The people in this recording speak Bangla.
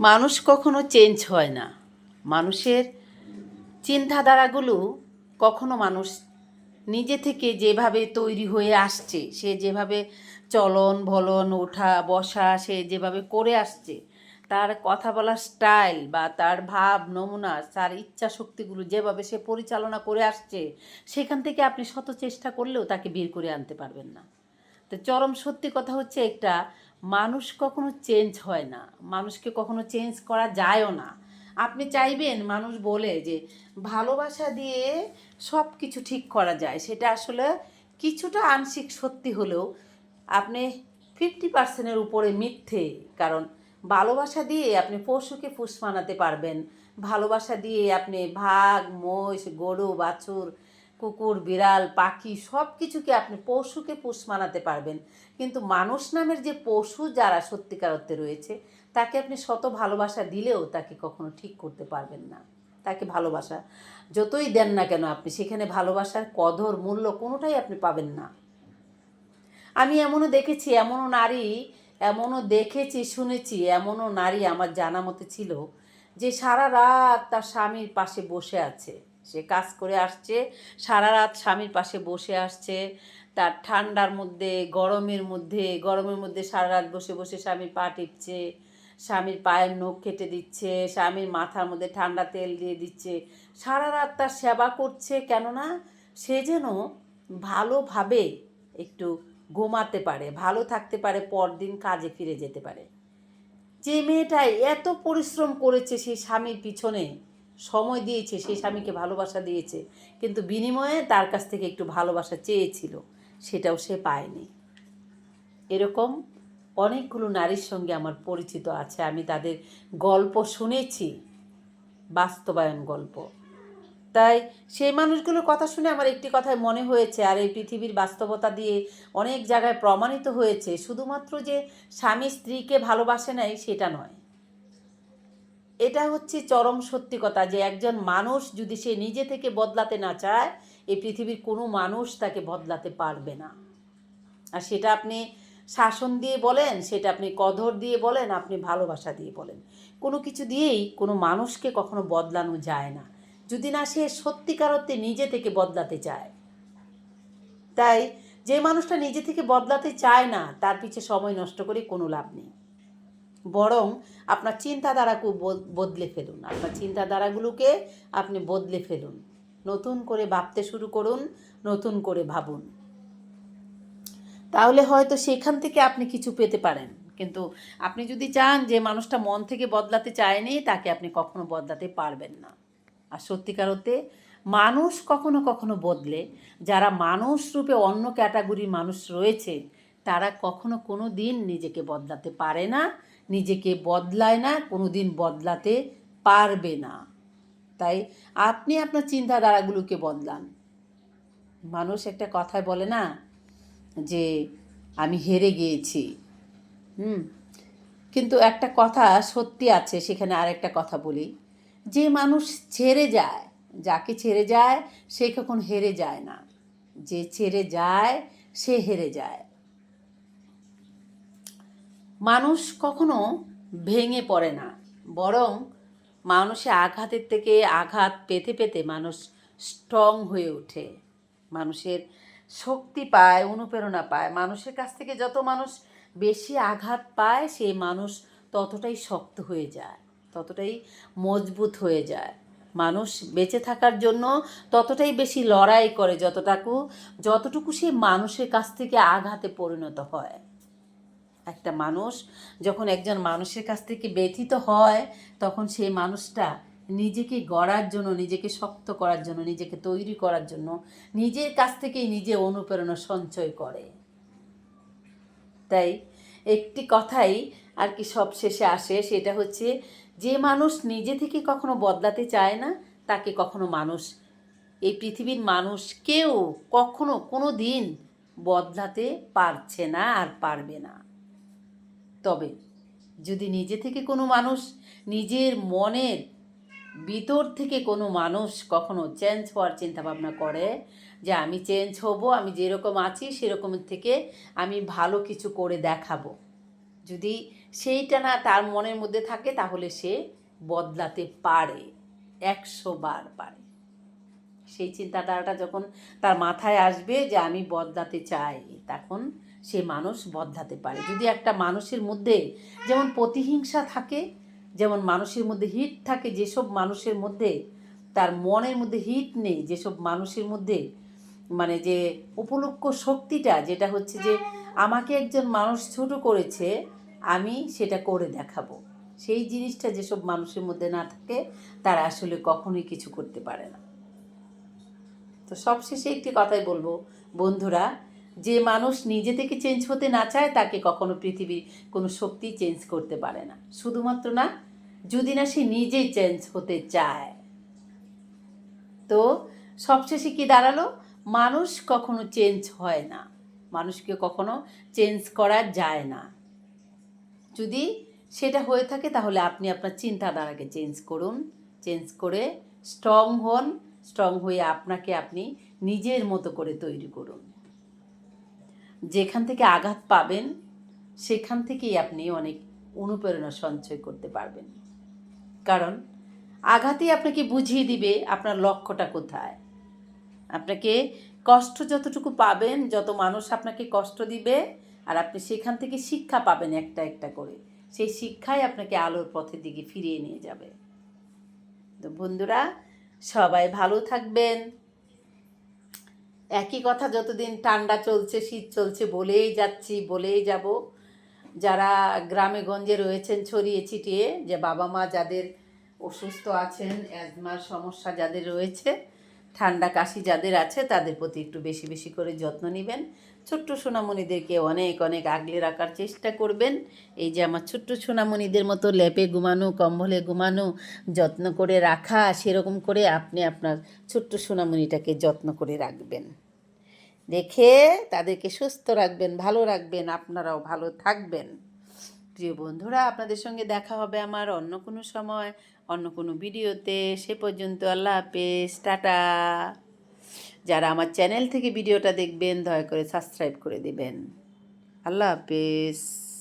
মানুষ কখনো চেঞ্জ হয় না। মানুষের চিন্তাধারাগুলো কখনো মানুষ নিজে থেকে যেভাবে তৈরি হয়ে আসছে, সে যেভাবে চলন ভলন ওঠা বসা, সে যেভাবে করে আসছে, তার কথা বলার স্টাইল বা তার ভাব, নমুনা, তার ইচ্ছা শক্তিগুলো যেভাবে সে পরিচালনা করে আসছে, সেখান থেকে আপনি শত চেষ্টা করলেও তাকে বের করে আনতে পারবেন না। তো চরম সত্যি কথা হচ্ছে একটা মানুষ কখনো চেঞ্জ হয় না। মানুষকে কখনো চেঞ্জ করা যায়ও না। আপনি চাইবেন মানুষ বলে যে, ভালোবাসা দিয়ে সব কিছু ঠিক করা যায়। সেটা আসলে কিছুটা আংশিক সত্যি হলেও আপনি ফিফটি পার্সেন্টের উপরে মিথ্যে। কারণ ভালোবাসা দিয়ে আপনি পশুকে ফুস মানাতে পারবেন। ভালোবাসা দিয়ে আপনি ভাগ মোষ গরু, বাছুর কুকুর, বিড়াল, পাখি সব কিছুকে আপনি পশুকে পোষ মানাতে পারবেন। কিন্তু মানুষ নামের যে পশু যারা সত্যিকার অর্থে রয়েছে, তাকে আপনি শত ভালোবাসা দিলেও তাকে কখনো ঠিক করতে পারবেন না। তাকে ভালোবাসা যতই দেন না কেন আপনি, সেখানে ভালোবাসার কদর, মূল্য কোনোটাই আপনি পাবেন না। আমি এমনও দেখেছি, এমনও নারী, এমনও দেখেছি, শুনেছি, এমনও নারী আমার জানা মতে ছিল যে সারা রাত তার স্বামীর পাশে বসে আছে। সে কাজ করে আসছে। সারা রাত স্বামীর পাশে বসে আসছে। তার ঠান্ডার মধ্যে, গরমের মধ্যে গরমের মধ্যে সারা রাত বসে বসে স্বামীর পা টিপছে। স্বামীর পায়ের নখ কেটে দিচ্ছে। স্বামীর মাথার মধ্যে ঠান্ডা তেল দিয়ে দিচ্ছে। সারা রাত তার সেবা করছে কেননা সে যেন ভালোভাবে একটু ঘুমাতে পারে, ভালো থাকতে পারে, পরদিন কাজে ফিরে যেতে পারে। যে মেয়েটাই এত পরিশ্রম করেছে সেই স্বামীর পিছনে সময় দিয়েছে, সেই স্বামীকে ভালোবাসা দিয়েছে, কিন্তু বিনিময়ে তার কাছ থেকে একটু ভালোবাসা চেয়েছিল, সেটাও সে পায়নি। এরকম অনেকগুলো নারীর সঙ্গে আমার পরিচিত আছে, আমি তাদের গল্প শুনেছি, বাস্তবায়ন গল্প। তাই সেই মানুষগুলোর কথা শুনে আমার একটি কথাই মনে হয়েছে, আর এই পৃথিবীর বাস্তবতা দিয়ে অনেক জায়গায় প্রমাণিত হয়েছে, শুধুমাত্র যে স্বামী স্ত্রীকে ভালোবাসে নাই, সেটা নয়। এটা হচ্ছে চরম সত্যি কথা যে একজন মানুষ যদি সে নিজে থেকে বদলাতে না চায়, এই পৃথিবীর কোনো মানুষ তাকে বদলাতে পারবে না। আর সেটা আপনি শাসন দিয়ে বলেন, সেটা আপনি কদর দিয়ে বলেন, আপনি ভালোবাসা দিয়ে বলেন। কোনো কিছু দিয়েই কোনো মানুষকে কখনো বদলানো যায় না। যদি না সে সত্যিকার অর্থে নিজে থেকে বদলাতে চায়। তাই যে মানুষটা নিজে থেকে বদলাতে চায় না, তার পিছে সময় নষ্ট করে কোনো লাভ নেই। বরং আপনার চিন্তাধারাকে বদলে ফেলুন। আপনার চিন্তাধারাগুলোকে আপনি বদলে ফেলুন। নতুন করে ভাবতে শুরু করুন, নতুন করে ভাবুন। তাহলে হয়তো সেখান থেকে আপনি কিছু পেতে পারেন। কিন্তু আপনি যদি চান যে মানুষটা মন থেকে বদলাতে চায়নি, তাকে আপনি কখনো বদলাতে পারবেন না। আর সত্যিকার অর্থে, মানুষ কখনো কখনো বদলে। যারা মানুষ রূপে অন্য ক্যাটাগরির মানুষ রয়েছে, তারা কখনো কোনো দিন নিজেকে বদলাতে পারে না। নিজেকে বদলায় না কোনো দিন বদলাতে পারবে না। তাই আপনি আপনার চিন্তাধারাগুলোকে বদলান। মানুষ একটা কথায় বলে না যে, আমি হেরে গিয়েছি। হুম? কিন্তু একটা কথা সত্যি আছে, সেখানে আরেকটা কথা বলি। যে মানুষ ছেড়ে যায়, যাকে ছেড়ে যায়, সে কখন হেরে যায় না। যে ছেড়ে যায়, সে হেরে যায়। মানুষ কখনো ভেঙে পড়ে না, বরং মানুষে আঘাতের থেকে আঘাত পেতে পেতে মানুষ স্ট্রং হয়ে ওঠে। মানুষের শক্তি পায়, অনুপ্রেরণা পায়। মানুষের কাছ থেকে যত মানুষ বেশি আঘাত পায় সেই মানুষ ততটাই শক্ত হয়ে যায়, ততটাই মজবুত হয়ে যায়। মানুষ বেঁচে থাকার জন্য ততটাই বেশি লড়াই করে, যতটুকু যতটুকু সে মানুষের কাছ থেকে আঘাতে পরিণত হয়। একটা মানুষ যখন একজন মানুষের কাছ থেকে ব্যথিত হয়, তখন সেই মানুষটা নিজেকে গড়ার জন্য, নিজেকে শক্ত করার জন্য, নিজেকে তৈরি করার জন্য নিজের কাছ থেকেই নিজে অনুপ্রেরণা সঞ্চয় করে। তাই একটি কথাই আর কি সব শেষে আসে, সেটা হচ্ছে যে মানুষ নিজে থেকে কখনো বদলাতে চায় না, তাকে কখনো মানুষ, এই পৃথিবীর মানুষ কেউ কখনো কোনো দিন বদলাতে পারছে না আর পারবে না। তবে যদি নিজে থেকে কোনো মানুষ নিজের মনের ভিতর থেকে কোনো মানুষ কখনো চেঞ্জ হওয়ার চিন্তা ভাবনা করে যে আমি চেঞ্জ হব, আমি যেরকম আছি সেরকম থেকে আমি ভালো কিছু করে দেখাবো। যদি সেইটা না তার মনের মধ্যে থাকে তাহলে সে বদলাতে পারে, একশো বার পারে। সেই চিন্তাধারাটা যখন তার মাথায় আসবে যে আমি বদলাতে চাই, তখন সে মানুষ বদলাতে পারে। যদি একটা মানুষের মধ্যে যেমন প্রতিহিংসা থাকে, যেমন মানুষের মধ্যে হিট থাকে, যেসব মানুষের মধ্যে তার মনের মধ্যে হিট নেই, যেসব মানুষের মধ্যে মানে যে উপলক্ষ শক্তিটা, যেটা হচ্ছে যে আমাকে একজন মানুষ ছোট করেছে, আমি সেটা করে দেখাবো। সেই জিনিসটা যেসব মানুষের মধ্যে না থাকে, তারা আসলে কখনোই কিছু করতে পারে না। তো সবশেষে একটি কথাই বলব, বন্ধুরা যে মানুষ নিজে থেকে চেঞ্জ হতে না চায়, তাকে কখনো পৃথিবীর কোনো শক্তি চেঞ্জ করতে পারে না। শুধুমাত্র না, যদি না সে নিজেই চেঞ্জ হতে চায়। তো সবশেষে কি দাঁড়াল? মানুষ কখনো চেঞ্জ হয় না। মানুষকে কখনো চেঞ্জ করা যায় না। যদি সেটা হয়ে থাকে, তাহলে আপনি আপনার চিন্তাধারাকে চেঞ্জ করুন। চেঞ্জ করে স্ট্রং হন। স্ট্রং হয়ে আপনাকে আপনি নিজের মতো করে তৈরি করুন। যেখান থেকে আঘাত পাবেন, সেখান থেকেই আপনি অনেক অনুপ্রেরণা সঞ্চয় করতে পারবেন। কারণ আঘাতই আপনাকে বুঝিয়ে দিবে আপনার লক্ষ্যটা কোথায়। আপনাকে কষ্ট যতটুকু পাবেন, যত মানুষ আপনাকে কষ্ট দিবে, আর আপনি সেখান থেকে শিক্ষা পাবেন একটা একটা করে। সেই শিক্ষাই আপনাকে আলোর পথের দিকে ফিরিয়ে নিয়ে যাবে। তো বন্ধুরা, সবাই ভালো থাকবেন। একই কথা যতদিন ঠান্ডা চলছে, শীত চলছে, বলেই যাচ্ছি, বলেই যাব। যারা গ্রামে গঞ্জে রয়েছেন ছড়িয়ে ছিটিয়ে, যে বাবা মা যাদের অসুস্থ আছেন, অ্যাজমার সমস্যা যাদের রয়েছে, ঠান্ডা কাশি যাদের আছে, তাদের প্রতি একটু বেশি বেশি করে যত্ন নেবেন। ছোট্ট সোনামণিদেরকে অনেক অনেক আগলে রাখার চেষ্টা করবেন। এই যে আমার ছোট্ট সোনামণিদের মতো লেপে ঘুমানো, কম্বলে ঘুমানো, যত্ন করে রাখা, সেরকম করে আপনি আপনার ছোট্ট সোনামণিটাকে যত্ন করে রাখবেন। রেখে তাদেরকে সুস্থ রাখবেন, ভালো রাখবেন, আপনারাও ভালো থাকবেন। প্রিয় বন্ধুরা, আপনাদের সঙ্গে দেখা হবে আমার অন্য কোনো সময়, অন্য কোনো ভিডিওতে। সে পর্যন্ত আল্লাহ হাফেজ, টাটা। যারা আমার চ্যানেল থেকে ভিডিওটা দেখবেন, দয়া করে সাবস্ক্রাইব করে দেবেন। আল্লাহ হাফেজ।